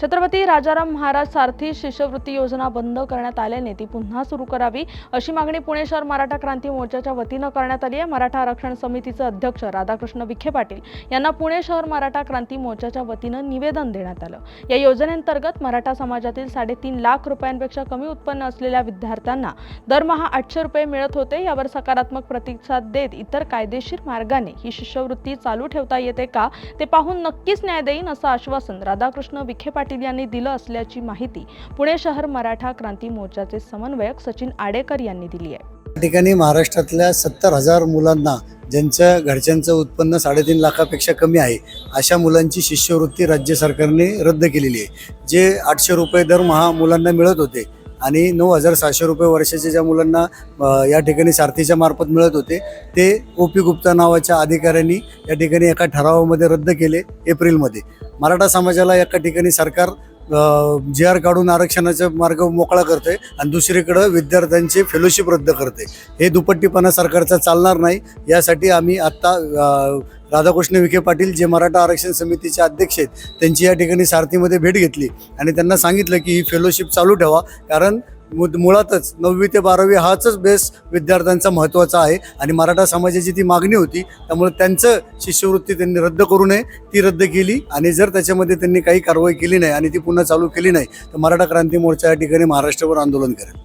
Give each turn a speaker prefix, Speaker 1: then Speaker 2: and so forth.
Speaker 1: छत्रपती राजाराम महाराज सारथी शिष्यवृत्ती योजना बंद करण्यात आल्याने ती पुन्हा सुरू करावी अशी मागणी पुणे शहर मराठा क्रांती मोर्चाच्या वतीनं करण्यात आली आहे. मराठा आरक्षण समितीचे अध्यक्ष राधाकृष्ण विखे पाटील यांना पुणे शहर मराठा क्रांती मोर्चाच्या वतीनं निवेदन देण्यात आलं. या योजनेअंतर्गत मराठा समाजातील साडेतीन लाख रुपयांपेक्षा कमी उत्पन्न असलेल्या विद्यार्थ्यांना दरमहा आठशे रुपये मिळत होते. यावर सकारात्मक प्रतिसाद देत इतर कायदेशीर मार्गाने ही शिष्यवृत्ती चालू ठेवता येते का ते पाहून नक्कीच न्याय देईन असं आश्वासन राधाकृष्ण विखे पाटील यांनी दिलं असल्याची माहिती पुणे शहर मराठा क्रांती मोर्चाचे समन्वयक सचिन आडेकर यांनी दिली आहे.
Speaker 2: या ठिकाणी महाराष्ट्रातल्या सत्तर हजार मुलांना ज्यांच्या घरच्यांचं उत्पन्न साडेतीन लाखापेक्षा कमी आहे अशा मुलांची शिष्यवृत्ती राज्य सरकारने रद्द केलेली आहे. जे आठशे रुपये दरमहा मुलांना मिळत होते आणि नऊ हजार सहाशे रुपये वर्षाच्या ज्या मुलांना या ठिकाणी सारथीच्या मार्फत मिळत होते ते ओ पी गुप्ता नावाच्या अधिकाऱ्यांनी या ठिकाणी एका ठरावामध्ये रद्द केले एप्रिलमध्ये. मराठा समाजाला एका ठिकाणी सरकार जे आर काढून आरक्षणाचा मार्ग मोकळा करते आणि दुसरीकडं विद्यार्थ्यांची फेलोशिप रद्द करते हे दुपट्टीपणा सरकारचा चालणार नाही. यासाठी आम्ही आत्ता राधाकृष्ण विखे पाटील जे मराठा आरक्षण समितीचे अध्यक्ष आहेत त्यांची या ठिकाणी सारथीमध्ये भेट घेतली आणि त्यांना सांगितलं की ही फेलोशिप चालू ठेवा. कारण मुळातच नववी ते बारावी हाच बेस विद्यार्थ्यांचा महत्त्वाचा आहे. आणि मराठा समाजाची ती मागणी होती त्यामुळे त्यांचं शिष्यवृत्ती त्यांनी रद्द करू नये. ती रद्द केली आणि जर त्याच्यामध्ये त्यांनी काही कारवाई केली नाही आणि ती पुन्हा चालू केली नाही तर मराठा क्रांती मोर्चा या ठिकाणी महाराष्ट्रावर आंदोलन करेल.